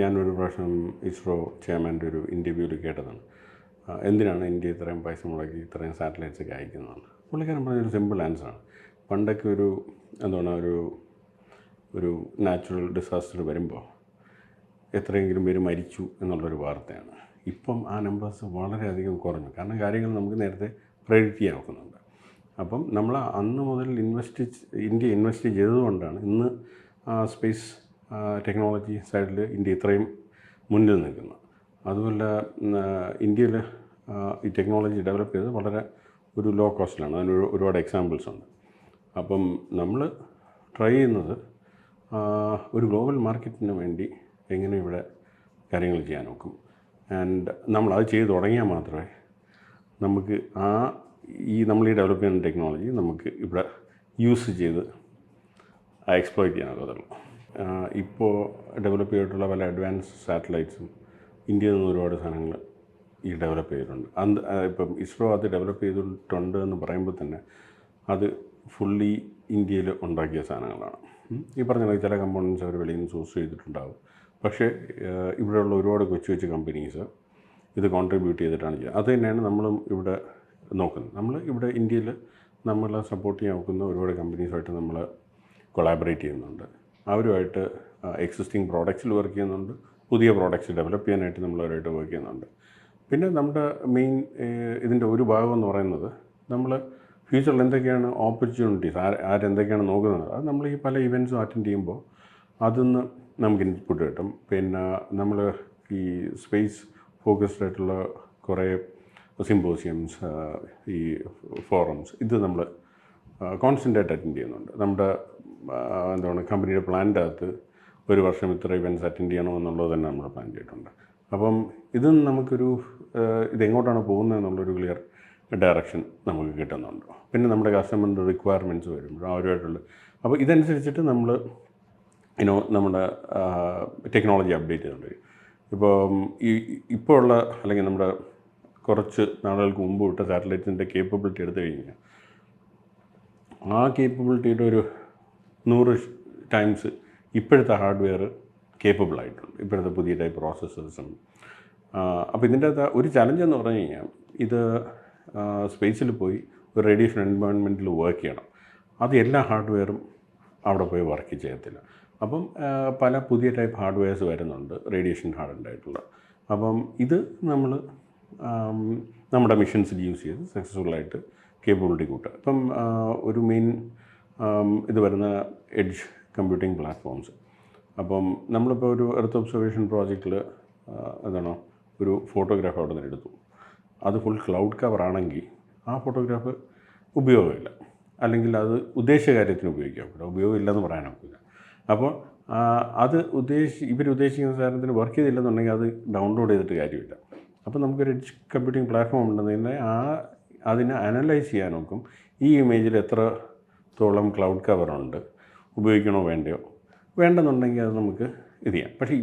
ഞാനൊരു പ്രാവശ്യം ഇസ്രോ ചെയർമാന്റെ ഒരു ഇന്റർവ്യൂവിൽ കേട്ടതാണ്. എന്തിനാണ് ഇന്ത്യ ഇത്രയും പൈസ മുടക്കി ഇത്രയും സാറ്റലൈറ്റ്സ് ഒക്കെ അയക്കുന്നതാണ് പുള്ളിക്കാരൻ പറഞ്ഞൊരു സിമ്പിൾ ആൻസറാണ് പണ്ടൊക്കെ ഒരു എന്താണ് ഒരു ഒരു നാച്ചുറൽ ഡിസാസ്റ്റർ വരുമ്പോൾ എത്രയെങ്കിലും പേര് മരിച്ചു എന്നുള്ളൊരു വാർത്തയാണ്. ഇപ്പം ആ നമ്പേഴ്സ് വളരെയധികം കുറഞ്ഞു. കാരണം കാര്യങ്ങൾ നമുക്ക് നേരത്തെ പ്രെഡിക്റ്റ് ചെയ്യാൻ നോക്കുന്നുണ്ട് അപ്പം നമ്മൾ അന്ന് മുതൽ ഇൻവെസ്റ്റ് ഇന്ത്യ ഇൻവെസ്റ്റ് ചെയ്തതുകൊണ്ടാണ് ഇന്ന് സ്പേസ് ടെക്നോളജി സൈഡിൽ ഇന്ത്യ ഇത്രയും മുന്നിൽ നിൽക്കുന്നു. അതുമല്ല ഇന്ത്യയിൽ ഈ ടെക്നോളജി ഡെവലപ്പ് ചെയ്തത് വളരെ ഒരു ലോ കോസ്റ്റിലാണ് അതിന് ഒരുപാട് എക്സാമ്പിൾസ് ഉണ്ട്. അപ്പം നമ്മൾ ട്രൈ ചെയ്യുന്നത് ഒരു ഗ്ലോബൽ മാർക്കറ്റിന് വേണ്ടി എങ്ങനെ ഇവിടെ കാര്യങ്ങൾ ചെയ്യാൻ നോക്കും. ആൻഡ് നമ്മൾ അത് ചെയ്ത് തുടങ്ങിയാൽ മാത്രമേ നമുക്ക് ആ ഈ നമ്മൾ ഈ ഡെവലപ്പ് ചെയ്യുന്ന ടെക്നോളജി നമുക്ക് ഇവിടെ യൂസ് ചെയ്ത് എക്സ്പ്ലോയിറ്റ് ചെയ്യാനൊക്കത്തുള്ളൂ ഇപ്പോൾ ഡെവലപ്പ് ചെയ്തിട്ടുള്ള പല അഡ്വാൻസ് സാറ്റലൈറ്റ്സും ഇന്ത്യയിൽ നിന്ന് ഒരുപാട് സാധനങ്ങൾ ഈ ഡെവലപ്പ് ചെയ്തിട്ടുണ്ട്. അത് ഇപ്പം ഇസ്രോ അത് ഡെവലപ്പ് ചെയ്തിട്ടുണ്ട് എന്ന് പറയുമ്പോൾ തന്നെ അത് ഫുള്ളി ഇന്ത്യയിൽ ഉണ്ടാക്കിയ സാധനങ്ങളാണ്. ഈ പറഞ്ഞ ചില കമ്പോണൻസ് അവർ വെളിയിൽ നിന്ന് സോഴ്സ് ചെയ്തിട്ടുണ്ടാവും. പക്ഷേ ഇവിടെയുള്ള ഒരുപാട് കൊച്ചു കൊച്ചു കമ്പനീസ് ഇത് കോൺട്രിബ്യൂട്ട് ചെയ്തിട്ടാണ് ചെയ്യുക അത് തന്നെയാണ് നമ്മളും ഇവിടെ നോക്കുന്നത്. നമ്മൾ ഇവിടെ ഇന്ത്യയിൽ നമ്മളെ സപ്പോർട്ട് ചെയ്യാൻ നോക്കുന്ന ഒരുപാട് കമ്പനീസുമായിട്ട് നമ്മൾ കൊളാബറേറ്റ് ചെയ്യുന്നുണ്ട്. അവരുമായിട്ട് എക്സിസ്റ്റിംഗ് പ്രോഡക്റ്റ്സിൽ വർക്ക് ചെയ്യുന്നുണ്ട്. പുതിയ പ്രോഡക്റ്റ്സ് ഡെവലപ്പ് ചെയ്യാനായിട്ട് നമ്മൾ അവരുമായിട്ട് വർക്ക് ചെയ്യുന്നുണ്ട്. പിന്നെ നമ്മുടെ മെയിൻ ഇതിന്റെ ഒരു ഭാഗം എന്ന് പറയുന്നത് നമ്മൾ ഫ്യൂച്ചറിൽ എന്തൊക്കെയാണ് ഓപ്പർച്യൂണിറ്റീസ് ആര് ആരെന്തൊക്കെയാണ് നോക്കുന്നത്? അത് നമ്മൾ ഈ പല ഇവന്റ്സും അറ്റൻഡ് ചെയ്യുമ്പോൾ അതിന്ന് നമുക്ക് ഇൻപുട്ട് കിട്ടും. പിന്നെ നമ്മൾ ഈ സ്പേസ് ഫോക്കസ്ഡ് ആയിട്ടുള്ള കുറേ സിമ്പോസിയംസ് ഈ ഫോറംസ് ഇത് നമ്മൾ കോൺസ്റ്റന്റ് അറ്റൻഡ് ചെയ്യുന്നുണ്ട്. നമ്മുടെ എന്താണ് കമ്പനിയുടെ പ്ലാന്റെ അകത്ത് ഒരു വർഷം ഇത്ര ഇവന്റ്സ് അറ്റൻഡ് ചെയ്യണമെന്നുള്ളത് തന്നെ നമ്മൾ പ്ലാൻ ചെയ്തിട്ടുണ്ട്. അപ്പം ഇത് നമുക്കൊരു ഇതെങ്ങോട്ടാണ് പോകുന്നത് എന്നുള്ളൊരു ക്ലിയർ ഡയറക്ഷൻ നമുക്ക് കിട്ടുന്നുണ്ട്. പിന്നെ നമ്മുടെ കസ്റ്റമറിന്റെ റിക്വയർമെന്റ്സ് വരുമ്പോൾ അവരുമായിട്ടുള്ള അപ്പോൾ ഇതനുസരിച്ചിട്ട് നമ്മൾ ഇനോ നമ്മുടെ ടെക്നോളജി അപ്ഡേറ്റ് ചെയ്തുകൊണ്ടിരിക്കും ഇപ്പോൾ ഈ ഇപ്പോൾ ഉള്ള അല്ലെങ്കിൽ നമ്മുടെ കുറച്ച് നാളുകൾക്ക് മുമ്പ് വിട്ട സാറ്റലൈറ്റ്സിന്റെ കേപ്പബിലിറ്റി എടുത്തു കഴിഞ്ഞാൽ ആ കേപ്പബിലിറ്റിയുടെ ഒരു നൂറ് ടൈംസ് ഇപ്പോഴത്തെ ഹാർഡ്വെയർ കേപ്പബിൾ ആയിട്ടുണ്ട്. ഇപ്പോഴത്തെ പുതിയ ടൈപ്പ് പ്രോസസ്സേഴ്സും അപ്പോൾ ഇതിന്റെ അകത്ത് ഒരു ചലഞ്ച് എന്ന് പറഞ്ഞു കഴിഞ്ഞാൽ ഇത് സ്പേസിൽ പോയി ഒരു റേഡിയേഷൻ എൻവയോൺമെന്റിൽ വർക്ക് ചെയ്യണം. അത് എല്ലാ ഹാർഡ്വെയറും അവിടെ പോയി വർക്ക് ചെയ്യത്തില്ല. അപ്പം പല പുതിയ ടൈപ്പ് ഹാർഡ്വെയർസ് വരുന്നുണ്ട് റേഡിയേഷൻ ഹാർഡൻഡ് ആയിട്ടുള്ള. അപ്പം ഇത് നമ്മൾ നമ്മുടെ മിഷൻസിൽ യൂസ് ചെയ്ത് സക്സസ്ഫുള്ളായിട്ട് കേപ്പബിലിറ്റി കൂട്ടുക ഇപ്പം ഒരു മെയിൻ ഇത് വരുന്ന എഡ്ജ് കമ്പ്യൂട്ടിംഗ് പ്ലാറ്റ്ഫോംസ്. അപ്പം നമ്മളിപ്പോൾ ഒരു എർത്ത് ഒബ്സർവേഷൻ പ്രോജക്റ്റിൽ എന്താണോ ഒരു ഫോട്ടോഗ്രാഫ് അവിടെ നിന്ന് എടുത്തു. അത് ഫുൾ ക്ലൗഡ് കവർ ആണെങ്കിൽ ആ ഫോട്ടോഗ്രാഫ് ഉപയോഗമില്ല. അല്ലെങ്കിൽ അത് ഉദ്ദേശ കാര്യത്തിന് ഉപയോഗിക്കാൻ പറ്റില്ല ഉപയോഗമില്ലെന്ന് പറയാനൊക്കില്ല അപ്പോൾ അത് ഉദ്ദേശി ഇവർ ഉദ്ദേശിക്കുന്ന സാധനത്തിന് വർക്ക് ചെയ്തില്ലെന്നുണ്ടെങ്കിൽ അത് ഡൗൺലോഡ് ചെയ്തിട്ട് കാര്യമില്ല. അപ്പോൾ നമുക്കൊരു എഡ്ജ് കമ്പ്യൂട്ടിംഗ് പ്ലാറ്റ്ഫോം ഉണ്ടെന്ന് ആ അതിനെ അനലൈസ് ചെയ്യാൻ നോക്കും. ഈ ഇമേജിൽ എത്രത്തോളം ക്ലൗഡ് കവറുണ്ട് ഉപയോഗിക്കണോ വേണ്ടയോ വേണ്ടെന്നുണ്ടെങ്കിൽ അത് നമുക്ക് ഇത് ചെയ്യാം. പക്ഷേ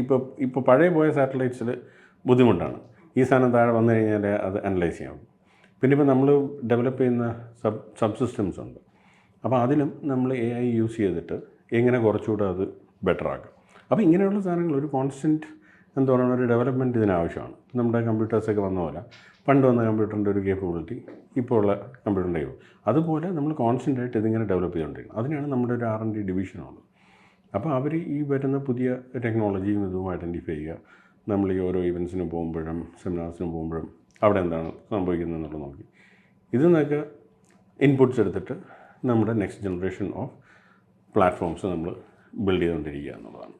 ഇപ്പോൾ ഇപ്പോൾ പഴയ പോയ സാറ്റലൈറ്റ്സിൽ ബുദ്ധിമുട്ടാണ്. ഈ സാധനം താഴെ വന്നു കഴിഞ്ഞാൽ അത് അനലൈസ് ചെയ്യാം പിന്നെ ഇപ്പോൾ നമ്മൾ ഡെവലപ്പ് ചെയ്യുന്ന സബ് സബ് സിസ്റ്റംസ് ഉണ്ട്. അപ്പോൾ അതിലും നമ്മൾ എ ഐ യൂസ് ചെയ്തിട്ട് എങ്ങനെ കുറച്ചുകൂടെ അത് ബെറ്റർ ആക്കാം അപ്പോൾ ഇങ്ങനെയുള്ള സാധനങ്ങൾ ഒരു കോൺസ്റ്റന്റ് എന്താ പറയുക ഒരു ഡെവലപ്മെന്റ് ഇതിനാവശ്യമാണ്. നമ്മുടെ കമ്പ്യൂട്ടേഴ്സൊക്കെ വന്ന പോലെ. പണ്ട് വന്ന കമ്പ്യൂട്ടറിന്റെ ഒരു കേപ്പബിലിറ്റി ഇപ്പോൾ ഉള്ള കമ്പ്യൂട്ടറിന്റെ അതുപോലെ നമ്മൾ കോൺസ്റ്റന്റ് ആയിട്ട് ഇതിങ്ങനെ ഡെവലപ്പ് ചെയ്തുകൊണ്ടിരിക്കുന്നത് അതിനാണ് നമ്മുടെ ഒരു ആർ എൻ ഡി ഡിവിഷനുള്ളത് അപ്പോൾ അവർ ഈ വരുന്ന പുതിയ ടെക്നോളജിയും ഇതും ഐഡന്റിഫൈ ചെയ്യുക. നമ്മൾ ഈ ഓരോ ഇവൻസിന് പോകുമ്പോഴും സെമിനാർസിന് പോകുമ്പോഴും അവിടെ എന്താണ് സംഭവിക്കുന്നത് എന്നുള്ളത് നോക്കി. ഇതിൽ നിന്നൊക്കെ ഇൻപുട്സ് എടുത്തിട്ട് നമ്മുടെ നെക്സ്റ്റ് ജനറേഷൻ ഓഫ് പ്ലാറ്റ്ഫോംസ് നമ്മൾ ബിൽഡ് ചെയ്തുകൊണ്ടിരിക്കുക എന്നുള്ളതാണ്.